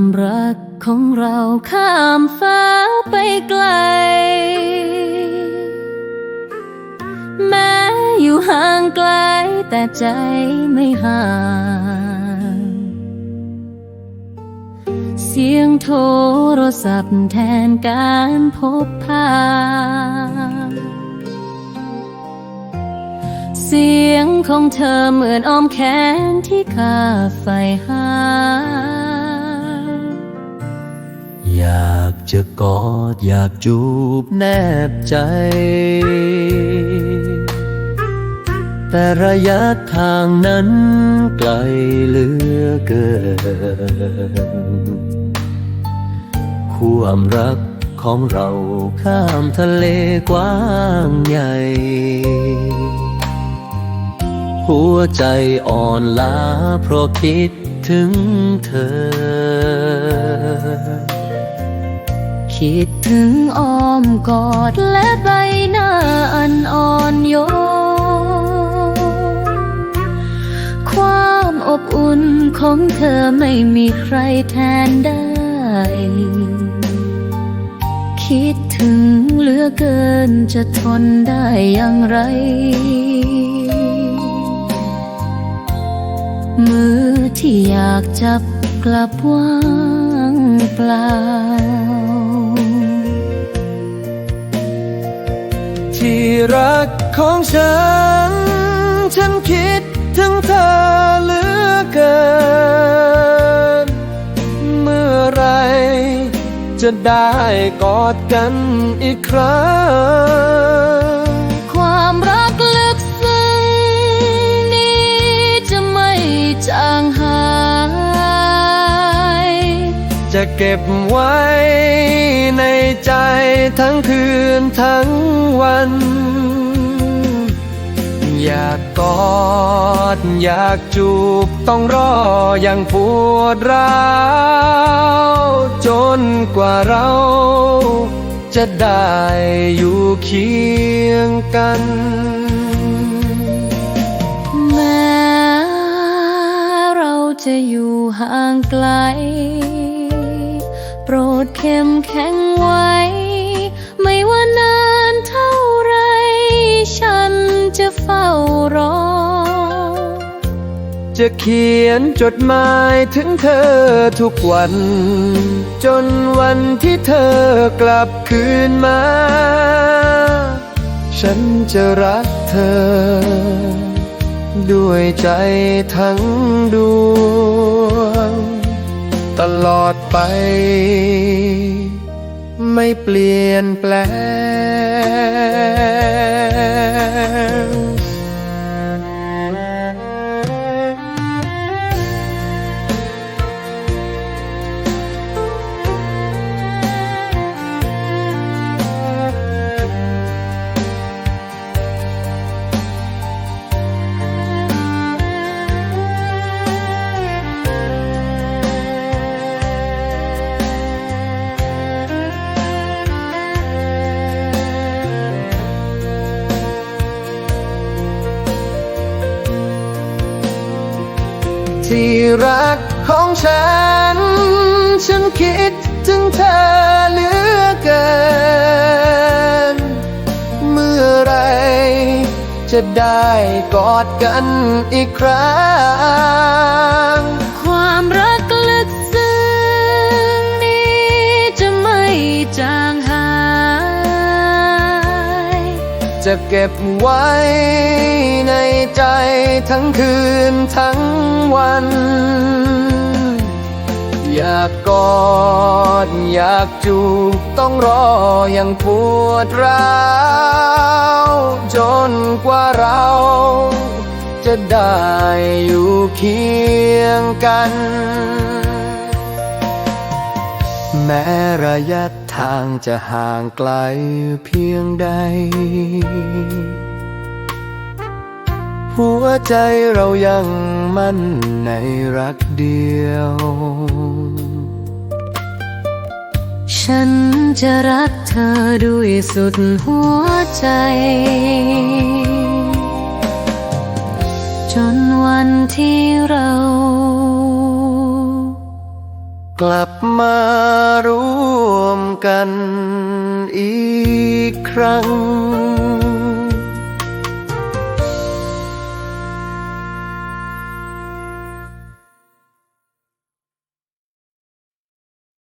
ความรักของเราข้ามฟ้าไปไกล แม้อยู่ห่างไกลแต่ใจไม่ห่าง เสียงโทรศัพท์แทนการพบพาเสียงของเธอเหมือนอ้อมแขนที่ข้าใฝ่หา อยากจะกอดอยากจูบแนบใจ แต่ระยะทางนั้นไกลเหลือเกินความรักของเราข้ามทะเลกว้างใหญ่ หัวใจอ่อนล้าเพราะคิดถึงเธอ คิดถึงอ้อมกอดและใบหน้าอันอ่อนโยนความอบอุ่นของเธอไม่มีใครแทนได้ คิดถึงเหลือเกินจะทนได้อย่างไร มือที่อยากจับกลับว่างเปล่า ที่รักของฉัน ฉันคิดถึงเธอเหลือเกิน เมื่อไรจะได้กอดกันอีกครั้ง จะเก็บไว้ในใจทั้งคืนทั้งวัน อยากกอดอยากจูบต้องรออย่างปวดร้าวจนกว่าเราจะได้อยู่เคียงกันแม้เราจะอยู่ห่างไกล ดเข้มแข็งไว้ ไม่ว่านานเท่าไร ฉันจะเฝ้ารอ จะเขียนจดหมายถึงเธอทุกวัน จนวันที่เธอกลับคืนมา ฉันจะรักเธอ ด้วยใจทั้งดวง ตลอด ไป ไม่เปลี่ยนแปลง ที่รักของฉัน ฉันคิดถึงเธอเหลือเกิน เมื่อไหรจะได้กอดกันอีกครั้ง ความรัก จะเก็บไว้ในใจทั้งคืนทั้งวัน อยากกอดอยากจูบต้องรออย่างปวดร้าวจนกว่าเราจะได้อยู่เคียงกัน แม้ระยะทางจะห่างไกลเพียงใด หัวใจเรายังมั่นในรักเดียว ฉันจะรักเธอด้วยสุดหัวใจ จนวันที่เรากลับมารวม กันอีกครั้ง